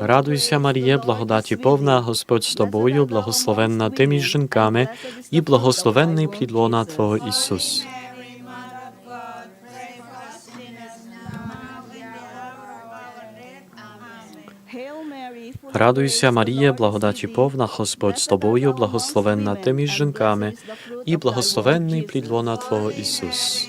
Радуйся, Марія, благодаті повна, Господь з тобою, благословенна ти жінками, і благословенний плід лона Твого Ісус. Радуйся, Марія, благодаті повна, Господь з тобою, благословенна ти жінками, і благословенний плід лона Твого Ісус.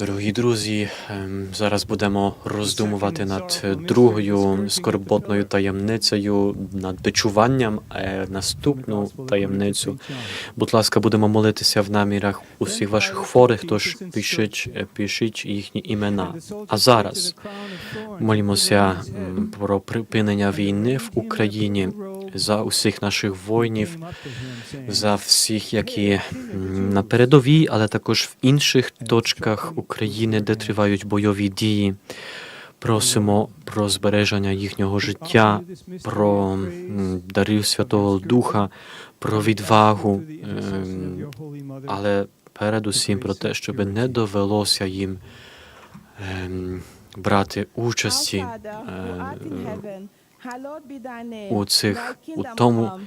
Дорогі друзі, ем, зараз будемо роздумувати над другою скорботною таємницею, над бичуванням. Е, Наступну таємницю. Будь ласка, будемо молитися в намірах усіх ваших хворих, тож пишіть, е, пишіть їхні імена. А зараз молімося про припинення війни в Україні за усіх наших воїнів, за всіх, які на передовій, але також в інших точках України, де тривають бойові дії. Просимо про збереження їхнього життя, про дарів Святого Духа, про відвагу, ем, але передусім про те, щоб не довелося їм ем, брати участі у цих у тому,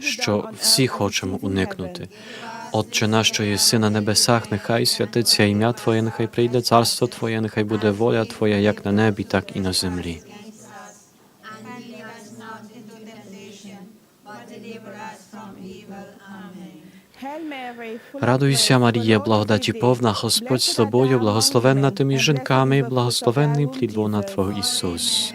що всі хочемо уникнути. Отче наш, що єси на небесах, нехай святиться ім'я Твоє, нехай прийде царство Твоє, нехай буде воля Твоя, як на небі, так і на землі. Радуйся, Марія, благодаті повна, Господь з тобою, благословенна ти між жінками, благословенний плід лона Твого Ісус.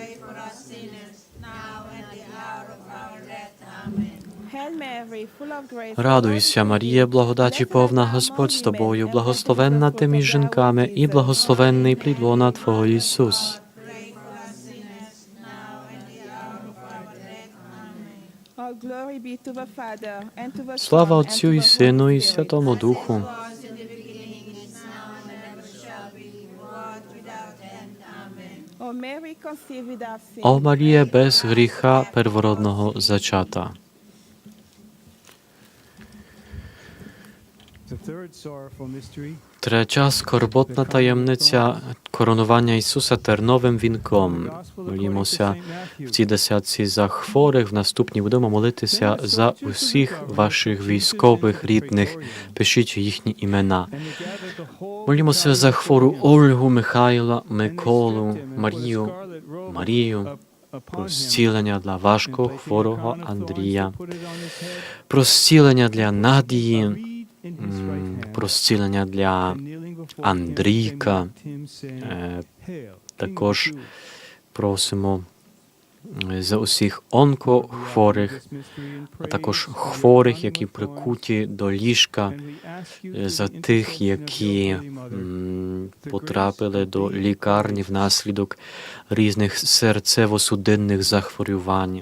Радуйся, Марія, благодаті повна Господь з тобою, благословенна ти між жінками, і благословенний плід лона Твого Ісус. Слава Отцю і Сину, і Святому Духу. О Марія без гріха первородного зачата. Третя скорботна таємниця коронування Ісуса терновим вінком. Молімося в цій десятці за хворих. В наступній будемо молитися за усіх ваших військових рідних. Пишіть їхні імена. Молімося за хвору Ольгу, Михайла, Миколу, Марію, Марію, про зцілення для важко хворого Андрія, про зцілення для Надії, про зцілення для Андрійка. Е, також просимо е, за усіх онкохворих, а також хворих, які прикуті до ліжка, е, за тих, які потрапили до лікарні внаслідок різних серцево-судинних захворювань.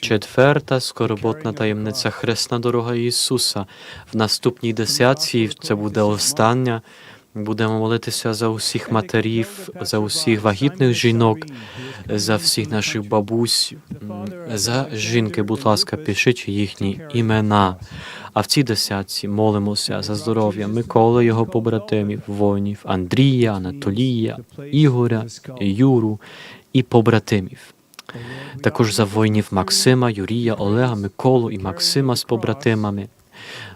Четверта скорботна таємниця Хресна дорога Ісуса. В наступній десятці це буде остання. Будемо молитися за усіх матерів, за усіх вагітних жінок, за всіх наших бабусь, за жінки, будь ласка, пишіть їхні імена. А в цій десятці молимося за здоров'я Миколи, його побратимів, воїнів, Андрія, Анатолія, Ігоря, Юру і побратимів. Також за воїнів Максима, Юрія, Олега, Миколу і Максима з побратимами,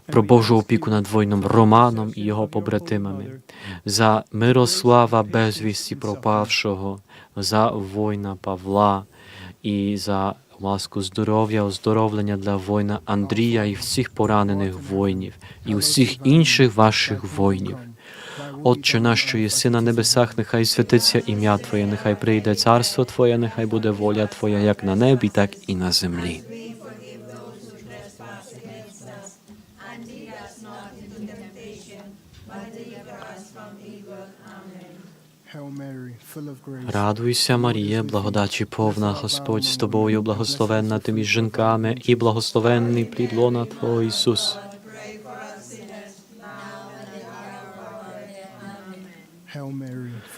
про Божу опіку над воїном Романом і його побратимами, за Мирослава безвісті пропавшого, за воїна Павла і за ласку здоров'я, оздоровлення для воїна Андрія і всіх поранених воїнів, і усіх інших ваших воїнів. Отче наш, що єси на небесах, нехай святиться ім'я Твоє, нехай прийде царство Твоє, нехай буде воля Твоя, як на небі, так і на землі. Радуйся, Марія, благодачі повна, Господь з тобою, благословенна ти між жінками, і благословенний плід лона Твого Ісус.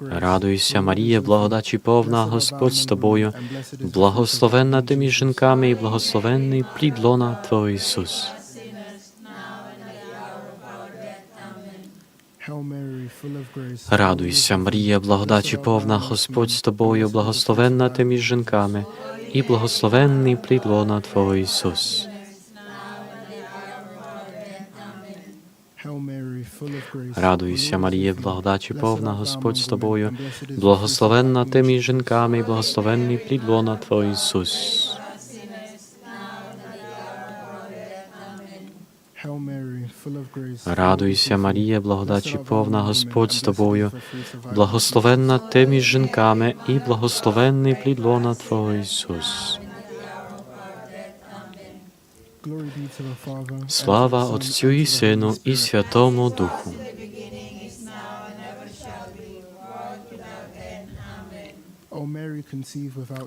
Радуйся, Марія, благодаті повна, Господь з тобою, благословенна ти між жінками, і благословенний плід Твого Ісус. Радуйся, Марія, благодаті повна, Господь з тобою, благословенна ти між жінками, і благословенний плід Твого Ісус. Hail Mary. Радуйся, Марія, благодаті повна, Господь з тобою, благословенна ти між жінками, і благословенний плід лона Твого Ісус. Радуйся, Марія, благодаті повна, Господь з тобою, благословенна ти між жінками, і благословенний плід лона Твого Ісус. Слава Отцю і Сину і Святому Духу.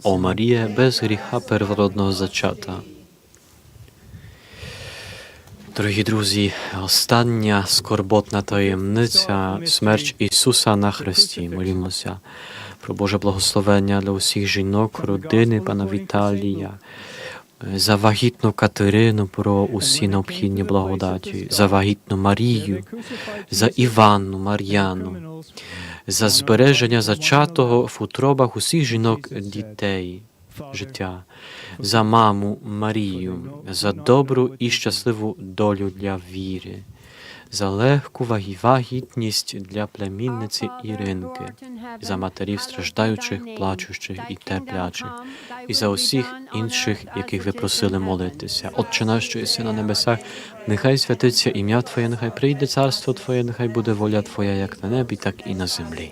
О. Марія, без гріха первородного зачата. Дорогі друзі, остання скорботна таємниця смерть Ісуса на хресті. Молімося про Боже благословення для усіх жінок, родини пана Віталія, за вагітну Катерину про усі необхідні благодаті, за вагітну Марію, за Іванну, Мар'яну, за збереження зачатого в утробах усіх жінок дітей, життя, за маму Марію, за добру і щасливу долю для віри, за легку вагі- вагітність для племінниці Іринки, за матерів страждаючих, плачучих і терплячих, і за усіх інших, яких ви просили молитися. Отче наш, що єси на небесах, нехай святиться ім'я Твоє, нехай прийде царство Твоє, нехай буде воля Твоя як на небі, так і на землі.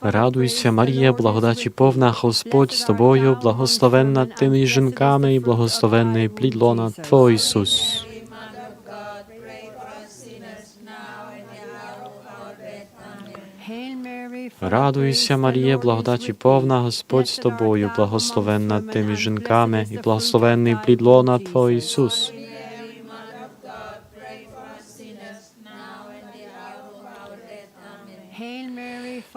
Радуйся, Марія, благодаті повна, Господь з тобою, благословенна ти між жінками, і благословенний плід лона Твого Ісус. Радуйся, Марія, благодаті повна, Господь з тобою, благословенна ти між жінками, і благословенний плід лона Твого Ісус.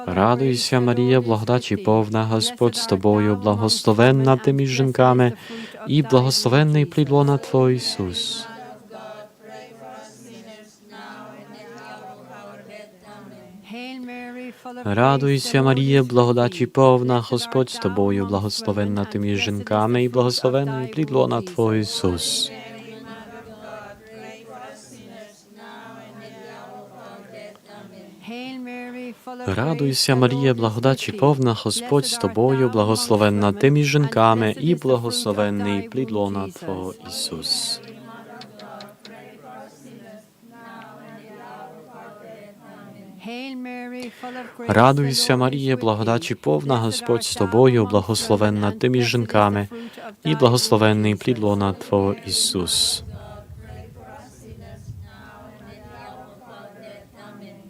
Радуйся, Марія, благодаті повна, Господь з тобою, благословенна ти між жінками, і благословенний плід лона Твого Ісус. Радуйся, Марія, благодаті повна, Господь з тобою, благословенна ти між жінками, і благословенний плід лона Твого Ісус. Радуйся, Марія, благодаті повна, Господь з тобою, благословенна ти між жінками, і благословенний плід лона Твого Ісус. Радуйся, Марія, благодаті повна, Господь з тобою, благословенна ти між жінками, і благословенний плід лона Твого Ісус.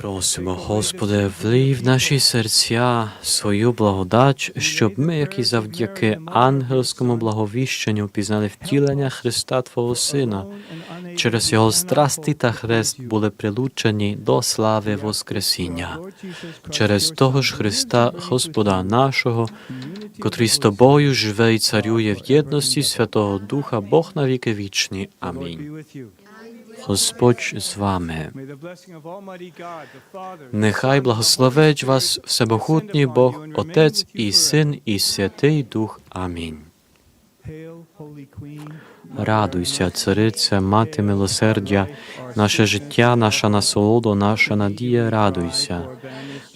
Просимо, Господи, влий в наші серця свою благодать, щоб ми, як і завдяки ангельському благовіщенню, пізнали втілення Христа Твого Сина, через Його страсти та хрест були прилучені до слави Воскресіння. Через того ж Христа, Господа нашого, котрий з тобою живе і царює в єдності Святого Духа, Бог на віки вічні. Амінь. Господь з вами. Нехай благословить вас всебохутній Бог, Отець і Син, і Святий Дух. Амінь. Радуйся, цариця, мати милосердя, наше життя, наша насолода, наша надія, радуйся.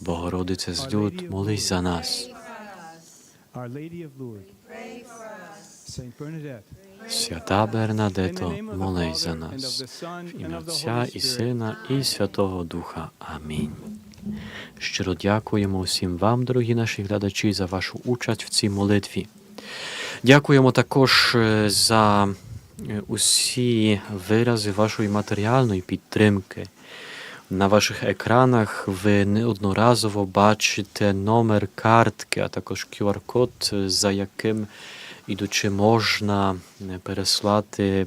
Богородице з люд, молись за нас. Свята Бернадето, молись за нас. В ім'я Отця і Сина, і Святого Духа. Амінь. Щиро дякуємо усім вам, дорогі наші глядачі, за вашу участь в цій молитві. Дякуємо також е, за е, усі вирази вашої матеріальної підтримки. На ваших екранах ви неодноразово бачите номер картки, а також QR-код, за яким ідучи можна е, переслати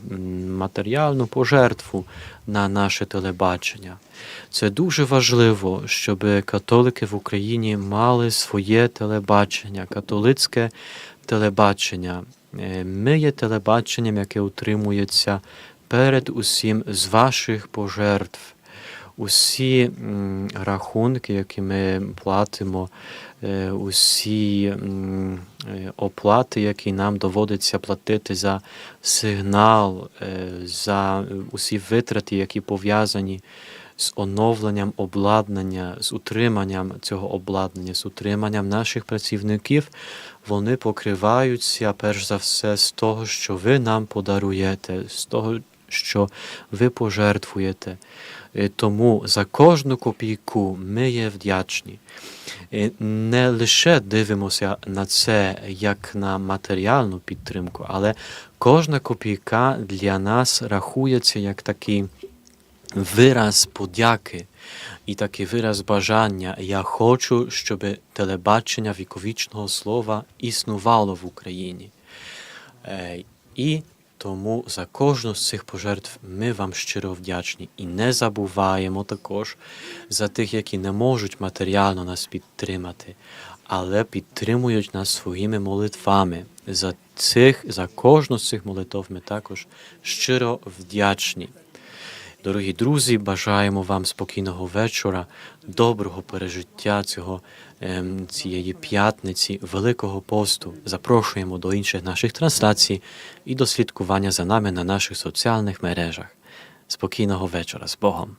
матеріальну пожертву на наше телебачення. Це дуже важливо, щоб католики в Україні мали своє телебачення, католицьке телебачення. Е, Ми є телебаченням, яке утримується перед усім з ваших пожертв. Усі рахунки, які ми платимо, е, усі е, оплати, які нам доводиться платити за сигнал, е, за усі витрати, які пов'язані з оновленням обладнання, з утриманням цього обладнання, з утриманням наших працівників, вони покриваються перш за все з того, що ви нам подаруєте, з того, що ви пожертвуєте. Е, Тому за кожну копійку ми є вдячні. Е, Не лише дивимося на це як на матеріальну підтримку, але кожна копійка для нас рахується як такий вираз подяки і такий вираз бажання. Я хочу, щоб телебачення віковічного слова існувало в Україні. Е, І тому за кожну з цих пожертв ми вам щиро вдячні і не забуваємо також за тих, які не можуть матеріально нас підтримати, але підтримують нас своїми молитвами. За цих, за кожну з цих молитв ми також щиро вдячні. Дорогі друзі, бажаємо вам спокійного вечора, доброго пережиття цього, ем, цієї п'ятниці, Великого посту. Запрошуємо до інших наших трансляцій і до слідкування за нами на наших соціальних мережах. Спокійного вечора з Богом!